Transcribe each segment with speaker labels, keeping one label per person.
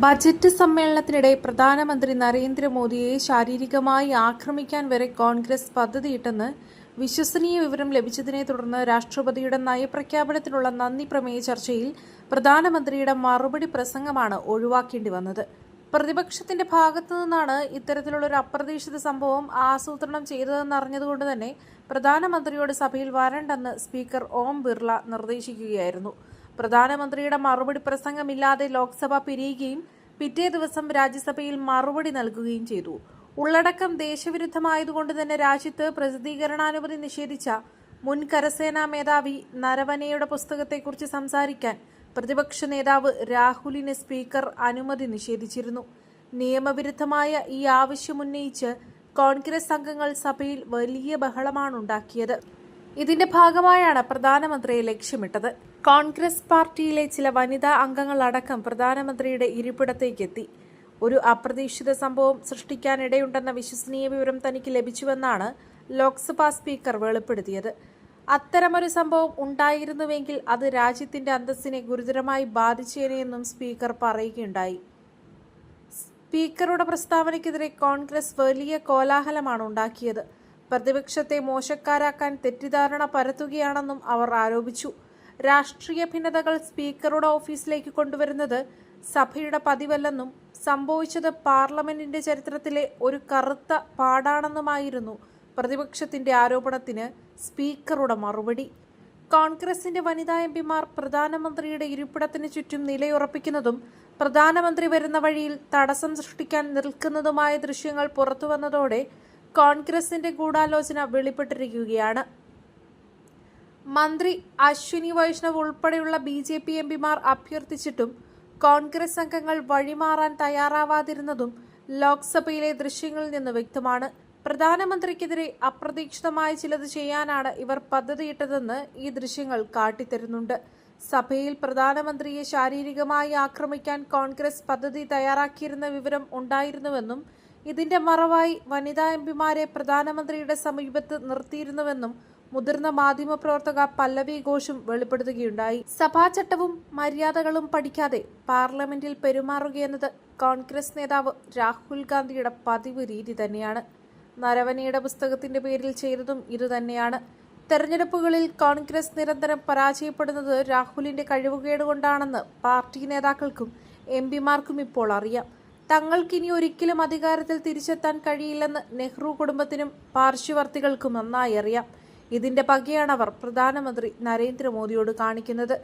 Speaker 1: Budget സമ്മേളനത്തിനിടെ പ്രധാനമന്ത്രി നരേന്ദ്രമോദിയെ ശാരീരികമായി ആക്രമിക്കാൻ വരെ കോൺഗ്രസ് പദ്ധതിയിട്ടെന്ന് വിശ്വസനീയ വിവരം ലഭിച്ചതിനെ തുടർന്ന് രാഷ്ട്രപതിയുടെ നയപ്രഖ്യാപനത്തിനുള്ള നന്ദി പ്രമേയ ചർച്ചയിൽ പ്രധാനമന്ത്രിയുടെ മറുപടി പ്രസംഗമാണ് ഒഴിവാക്കേണ്ടി വന്നത്. പ്രതിപക്ഷത്തിന്റെ ഭാഗത്തു നിന്നാണ് ഇത്തരത്തിലുള്ള ഒരു അപ്രതീക്ഷിത സംഭവം ആസൂത്രണം ചെയ്തതെന്ന് അറിഞ്ഞതുകൊണ്ട് തന്നെ പ്രധാനമന്ത്രിയോട് സഭയിൽ വരണ്ടെന്ന് സ്പീക്കർ ഓം ബിർള നിർദ്ദേശിക്കുകയായിരുന്നു. പ്രധാനമന്ത്രിയുടെ മറുപടി പ്രസംഗമില്ലാതെ ലോക്സഭ പിരിയുകയും പിറ്റേ ദിവസം രാജ്യസഭയിൽ മറുപടി നൽകുകയും ചെയ്തു. ഉള്ളടക്കം ദേശവിരുദ്ധമായതുകൊണ്ട് തന്നെ രാജ്യത്ത് പ്രസിദ്ധീകരണാനുമതി നിഷേധിച്ച മുൻ കരസേനാ മേധാവി നരവനയുടെ പുസ്തകത്തെക്കുറിച്ച് സംസാരിക്കാൻ പ്രതിപക്ഷ നേതാവ് രാഹുലിന് സ്പീക്കർ അനുമതി നിഷേധിച്ചിരുന്നു. നിയമവിരുദ്ധമായ ഈ ആവശ്യമുന്നയിച്ച് കോൺഗ്രസ് അംഗങ്ങൾ സഭയിൽ വലിയ ബഹളമാണുണ്ടാക്കിയത്. ഇതിന്റെ ഭാഗമായാണ് പ്രധാനമന്ത്രിയെ ലക്ഷ്യമിട്ടത്. കോൺഗ്രസ് പാർട്ടിയിലെ ചില വനിതാ അംഗങ്ങളടക്കം പ്രധാനമന്ത്രിയുടെ ഇരിപ്പിടത്തേക്കെത്തി. ഒരു അപ്രതീക്ഷിത സംഭവം സൃഷ്ടിക്കാനിടയുണ്ടെന്ന വിശ്വസനീയ വിവരം തനിക്ക് ലഭിച്ചുവെന്നാണ് ലോക്സഭാ സ്പീക്കർ വെളിപ്പെടുത്തിയത്. അത്തരമൊരു സംഭവം ഉണ്ടായിരുന്നുവെങ്കിൽ അത് രാജ്യത്തിന്റെ അന്തസ്സിനെ ഗുരുതരമായി ബാധിച്ചേനെയെന്നും സ്പീക്കർ പറയുകയുണ്ടായി. സ്പീക്കറുടെ പ്രസ്താവനയ്ക്കെതിരെ കോൺഗ്രസ് വലിയ കോലാഹലമാണ് ഉണ്ടാക്കിയത്. പ്രതിപക്ഷത്തെ മോശക്കാരാക്കാൻ തെറ്റിദ്ധാരണ പരത്തുകയാണെന്നും അവർ ആരോപിച്ചു. രാഷ്ട്രീയ ഭിന്നതകൾ സ്പീക്കറുടെ ഓഫീസിലേക്ക് കൊണ്ടുവരുന്നത് സഭയുടെ പതിവല്ലെന്നും സംഭവിച്ചത് പാർലമെന്റിന്റെ ചരിത്രത്തിലെ ഒരു കറുത്ത പാടാണെന്നുമായിരുന്നു പ്രതിപക്ഷത്തിന്റെ ആരോപണത്തിന് സ്പീക്കറുടെ മറുപടി. കോൺഗ്രസിന്റെ വനിതാ എംപിമാർ പ്രധാനമന്ത്രിയുടെ ഇരിപ്പിടത്തിന് ചുറ്റും നിലയുറപ്പിക്കുന്നതും പ്രധാനമന്ത്രി വരുന്ന വഴിയിൽ തടസ്സം സൃഷ്ടിക്കാൻ നിൽക്കുന്നതുമായ ദൃശ്യങ്ങൾ പുറത്തുവന്നതോടെ കോൺഗ്രസിന്റെ ഗൂഢാലോചന വെളിപ്പെട്ടിരിക്കുകയാണ്. മന്ത്രി അശ്വിനി വൈഷ്ണവ് ഉൾപ്പെടെയുള്ള ബി ജെ പി എം പിമാർ അഭ്യർത്ഥിച്ചിട്ടും കോൺഗ്രസ് അംഗങ്ങൾ വഴിമാറാൻ തയ്യാറാവാതിരുന്നതും ലോക്സഭയിലെ ദൃശ്യങ്ങളിൽ നിന്ന് വ്യക്തമാണ്. പ്രധാനമന്ത്രിക്കെതിരെ അപ്രതീക്ഷിതമായ ചിലത് ചെയ്യാനാണ് ഇവർ പദ്ധതിയിട്ടതെന്ന് ഈ ദൃശ്യങ്ങൾ കാട്ടിത്തരുന്നുണ്ട്. സഭയിൽ പ്രധാനമന്ത്രിയെ ശാരീരികമായി ആക്രമിക്കാൻ കോൺഗ്രസ് പദ്ധതി തയ്യാറാക്കിയിരുന്ന വിവരം ഉണ്ടായിരുന്നുവെന്നും ഇതിന്റെ മറവായി വനിതാ എംപിമാരെ പ്രധാനമന്ത്രിയുടെ സമീപത്ത് നിർത്തിയിരുന്നുവെന്നും മുതിർന്ന മാധ്യമപ്രവർത്തക പല്ലവി ഘോഷും വെളിപ്പെടുത്തുകയുണ്ടായി. സഭാചട്ടവും മര്യാദകളും പഠിക്കാതെ പാർലമെന്റിൽ പെരുമാറുകയെന്നത് കോൺഗ്രസ് നേതാവ് രാഹുൽ ഗാന്ധിയുടെ പതിവ് രീതി തന്നെയാണ്. നരവനയുടെ പുസ്തകത്തിന്റെ പേരിൽ ചെയ്തതും ഇതുതന്നെയാണ് തെരഞ്ഞെടുപ്പുകളിൽ കോൺഗ്രസ് നിരന്തരം പരാജയപ്പെടുന്നത് രാഹുലിന്റെ കഴിവുകേട് കൊണ്ടാണെന്ന് പാർട്ടി നേതാക്കൾക്കും എം പിമാർക്കും ഇപ്പോൾ അറിയാം. തങ്ങൾക്കിനി ഒരിക്കലും അധികാരത്തിൽ തിരിച്ചെത്താൻ കഴിയില്ലെന്ന് നെഹ്റു കുടുംബത്തിനും പാർശ്വവർത്തികൾക്കും നന്നായി അറിയാം. ഇതിന്റെ പകയാണ് അവർ പ്രധാനമന്ത്രി നരേന്ദ്രമോദിയോട് കാണിക്കുന്നത്.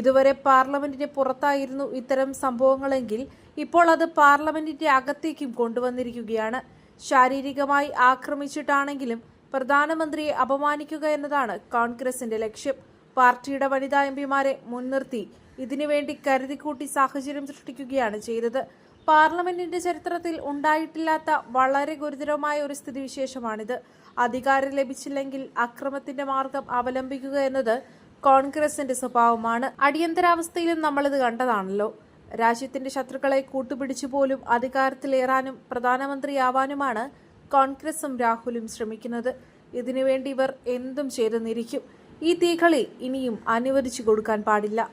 Speaker 1: ഇതുവരെ പാർലമെന്റിന് പുറത്തായിരുന്നു ഇത്തരം സംഭവങ്ങളെങ്കിൽ ഇപ്പോൾ അത് പാർലമെന്റിന്റെ അകത്തേക്കും കൊണ്ടുവന്നിരിക്കുകയാണ്. ശാരീരികമായി ആക്രമിച്ചിട്ടാണെങ്കിലും പ്രധാനമന്ത്രിയെ അപമാനിക്കുക എന്നതാണ് കോൺഗ്രസിന്റെ ലക്ഷ്യം. പാർട്ടിയുടെ വനിതാ എം പിമാരെ മുൻനിർത്തി ഇതിനുവേണ്ടി കരുതിക്കൂട്ടി സാഹചര്യം സൃഷ്ടിക്കുകയാണ് ചെയ്തത്. പാർലമെന്റിന്റെ ചരിത്രത്തിൽ ഉണ്ടായിട്ടില്ലാത്ത വളരെ ഗുരുതരമായ ഒരു സ്ഥിതിവിശേഷമാണിത്. അധികാരം ലഭിച്ചില്ലെങ്കിൽ അക്രമത്തിന്റെ മാർഗം അവലംബിക്കുക എന്നത് കോൺഗ്രസിന്റെ സ്വഭാവമാണ്. അടിയന്തരാവസ്ഥയിലും നമ്മളിത് കണ്ടതാണല്ലോ. രാജ്യത്തിന്റെ ശത്രുക്കളെ കൂട്ടുപിടിച്ചു പോലും അധികാരത്തിലേറാനും പ്രധാനമന്ത്രിയാവാനുമാണ് കോൺഗ്രസും രാഹുലും ശ്രമിക്കുന്നത്. ഇതിനുവേണ്ടി ഇവർ എന്തും ചെയ്തെന്നിരിക്കും ഈ തീകളി ഇനിയും അനുവദിച്ചു കൊടുക്കാൻ പാടില്ല.